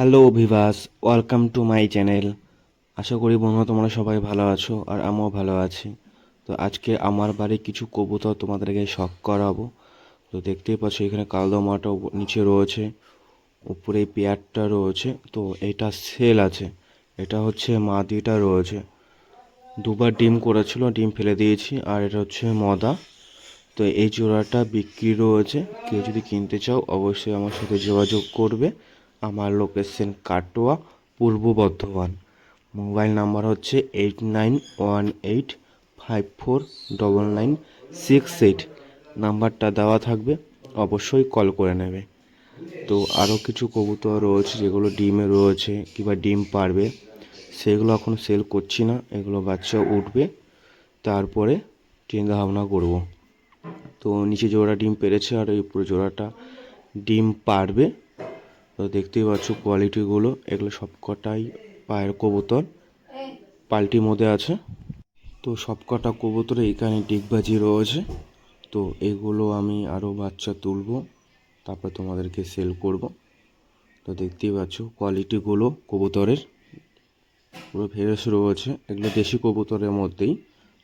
Hello ভিভাস welcome to my channel আশা করি বন্ধুরা তোমরা সবাই ভালো আছো আর আমিও ভালো আছি। তো আজকে আমার বাড়ি কিছু কবুতর তোমাদেরকে শখ করাবো। তো দেখতেই পাচ্ছ, এখানে কালদমাটা নিচে রয়েছে, উপরে পেয়ারটা রয়েছে। তো এটা সেল আছে। এটা হচ্ছে মাদিটা রয়েছে। দুবার ডিম করেছিল, ডিম ফেলে দিয়েছি। আর এটা হচ্ছে মদা। তো এই জোড়াটা বিক্রি রয়েছে। কেউ যদি কিনতে চাও, অবশ্যই আমার সাথে যোগাযোগ করবে। আমার location Katwa, Purba Bardhaman. Mobile number হচ্ছে eight nine one eight five four double nine six eight নাম্বারটা দেওয়া থাকবে, অবশ্যই কল করে নেবে। তো আরও কিছু কবুতর রয়েছে যেগুলো ডিমে রয়েছে কিংবা ডিম পারবে, সেগুলো এখন সেল করছি না, এগুলো বাচ্চা উঠবে, তারপরে চিন্তা ভাবনা করব। তো নিচে জোড়া ডিম পেরেছে আর এই পুরো জোড়াটা ডিম পারবে তো দেখতেই পাচ্ছ কোয়ালিটিগুলো এগুলো সবকটাই পায়ের কবুতর। পাল্টির মধ্যে আছে। তো সবকটা কবুতরে এখানে ডিগবাজি রয়েছে। তো এগুলো আমি আরও বাচ্চা তুলবো, তারপর তোমাদেরকে সেল করব। তো দেখতেই পাচ্ছ কোয়ালিটিগুলো কবুতরের। পুরো ফ্রেশ রয়েছে। এগুলো দেশি কবুতরের মধ্যেই।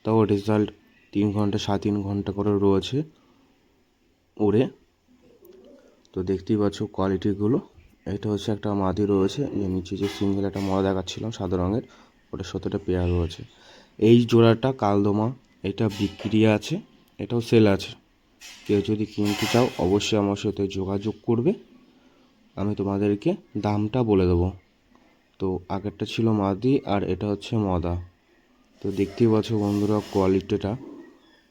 তাও রেজাল্ট তিন ঘণ্টা, সাড়ে তিন ঘণ্টা করে রয়েছে। উড়ে তো দেখতেই পাচ্ছ কোয়ালিটিগুলো এটা হচ্ছে একটা মাদি রয়েছে যে নিচে যে সিঙ্গেল একটা মরা দেখাচ্ছিলাম সাদা রঙের ওটার সাথে একটা পেয়ার রয়েছে। এই জোড়াটা কালদমা, এটা বিক্রি আছে, এটাও সেল আছে। কেউ যদি কিনতে চাও, অবশ্যই আমার সাথে যোগাযোগ করবে, আমি তোমাদেরকে দামটা বলে দেবো। তো আগেরটা ছিল মাদি আর এটা হচ্ছে মদা তো দেখতেই পাচ্ছ বন্ধুরা কোয়ালিটিটা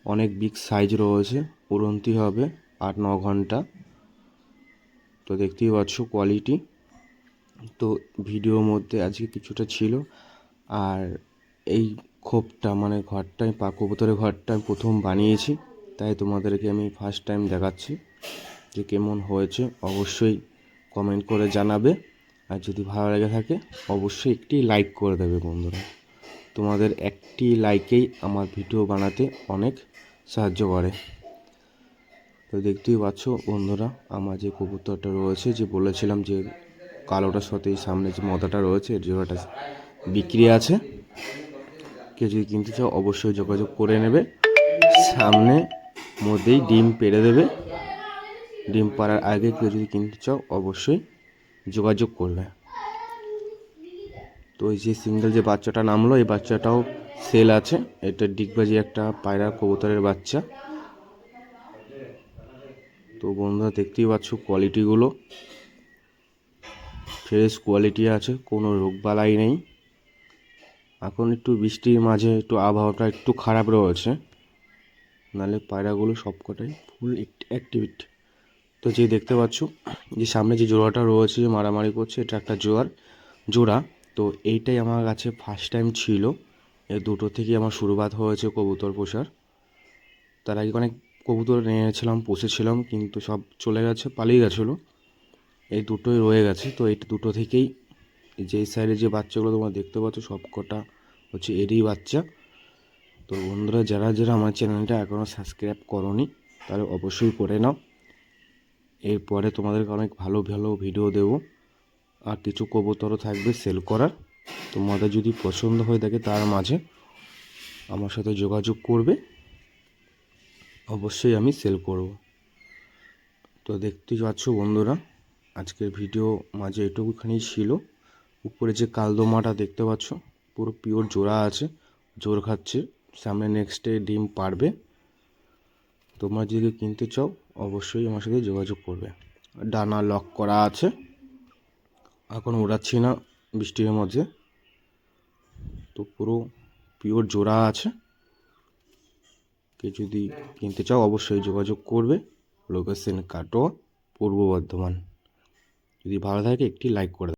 অনেক বিগ সাইজ রয়েছে উড়ন্তি হবে আট ন ঘণ্টা। তো দেখতেই পাচ্ছ কোয়ালিটি তো ভিডিওর মধ্যে আজকে কিছুটা ছিল। আর এই খোপটা মানে ঘরটা আমি পা কবুতরের ঘরটা আমি প্রথম বানিয়েছি। তাই তোমাদেরকে আমি ফার্স্ট টাইম দেখাচ্ছি যে কেমন হয়েছে। অবশ্যই কমেন্ট করে জানাবে। আর যদি ভালো লেগে থাকে, অবশ্যই একটি লাইক করে দেবে বন্ধুরা। তোমাদের একটি লাইকেই আমার ভিডিও বানাতে অনেক সাহায্য করে। তো দেখতেই পাচ্ছ বন্ধুরা, আমার যে কবুতরটা রয়েছে, যে বলেছিলাম যে কালোটার সাথে এই সামনে যে মদাটা রয়েছে, এর জোড়াটা বিক্রি আছে। কেউ যদি কিনতে চাও, অবশ্যই যোগাযোগ করে নেবে। সামনে মধ্যেই ডিম পেড়ে দেবে। ডিম পাড়ার আগে কেউ যদি কিনতে চাও, অবশ্যই যোগাযোগ করবে। তো এই যে সিঙ্গেল যে বাচ্চাটা নামলো, এই বাচ্চাটাও সেল আছে। এটা ডিগবাজি একটা পায়রা কবুতরের বাচ্চা। তো বন্ধুরা, দেখতেই পাচ্ছ কোয়ালিটিগুলো ফ্রেশ কোয়ালিটি আছে, কোনো রোগবালাই নেই। এখন একটু বৃষ্টির মাঝে একটু আবহাওয়াটা একটু খারাপ রয়েছে। নাহলে পায়রাগুলো সবকটাই ফুল অ্যাক্টিভিট তো যে দেখতে পাচ্ছ, যে সামনে যে জোড়াটা রয়েছে, যে মারামারি করছে, এটা একটা জোয়ার জোড়া। তো এইটাই আমার কাছে ফার্স্ট টাইম ছিল। এই দুটো থেকেই আমার শুরুবাত হয়েছে কবুতর পোষার। তার আগে অনেক কবুতর নিয়ে নিয়েছিলাম পুষেছিলাম, কিন্তু সব চলে গেছে, পালিয়ে গেছিল। এই দুটোই রয়ে গেছে, তো এই দুটো থেকেই যে সাইডে যে বাচ্চাগুলো তোমরা দেখতে পাচ্ছ, সব কটা হচ্ছে এরই বাচ্চা। তো বন্ধুরা, যারা যারা আমার চ্যানেলটা এখনও সাবস্ক্রাইব করনি তাহলে অবশ্যই করে নাও। এরপরে তোমাদেরকে অনেক ভালো ভালো ভিডিও দেব। আর কিছু কবুতরও থাকবে সেল করার। তোমাদের যদি পছন্দ হয়ে থাকে, তার মাঝে আমার সাথে যোগাযোগ করবে। অবশ্যই আমি সেল করব। তো দেখতেই পাচ্ছ বন্ধুরা, আজকের ভিডিও মাঝে এটুকুখানি ছিল। উপরে যে কালদোমাটা দেখতে পাচ্ছ, পুরো পিওর জোড়া আছে, জোর খাচ্ছে। সামনে নেক্সট ডে ডিম পারবে তোমরা যদি কিনতে চাও, অবশ্যই আমার সাথে যোগাযোগ করবে। ডানা লক করা আছে। এখন উড়াচ্ছি না বৃষ্টির মধ্যে। তো পুরো পিওর জোড়া আছে। কে যদি কিনতে চাও, অবশ্যই যোগাযোগ করবে লোকেশন কাটোয়া পূর্ব বর্ধমান যদি ভালো থাকে, একটি লাইক করে।